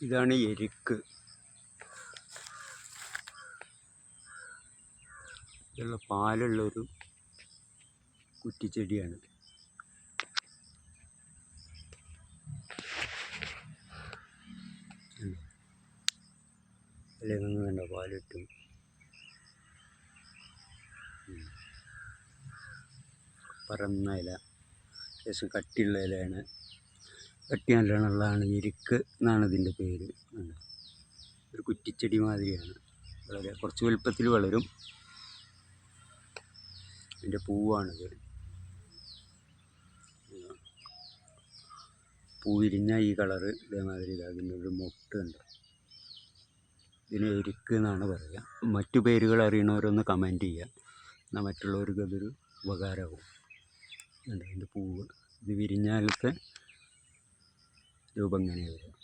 ഇതാണ് എരിക്ക്. ഇതുള്ള പാലുള്ളൊരു കുറ്റിച്ചെടിയാണ്. അല്ലെങ്കിൽ ഒന്നും വേണ്ട പാലിട്ടും. പറന്ന ഇല. ഏകദേശം കട്ടിയുള്ള ഇലയാണ്. കട്ടി ഇരിക്ക് എന്നാണ് ഇതിന്റെ പേര്? ഒരു കുറ്റിച്ചെടി മാതിരിയാണ്. വളരെ കുറച്ച് വലുപ്പത്തിൽ വളരും. ഇതിന്റെ പൂവാണിത്. പൂ വിരിഞ്ഞ ഈ കളറ് ഇതേമാതിരി ഇതാകുന്ന ഒരു മൊട്ട് ഉണ്ട് ഇതിന് എരിക്ക് എന്നാണ് പറയുക. മറ്റു പേരുകൾ അറിയണവരൊന്ന് കമന്റ് ചെയ്യുക. എന്നാൽ മറ്റുള്ളവർക്ക് അതൊരു ഉപകാരമാവും അതിന്റെ പൂവ്. ഇത് വിരിഞ്ഞാലത്തെ രൂപം ഞാൻ എഴുതും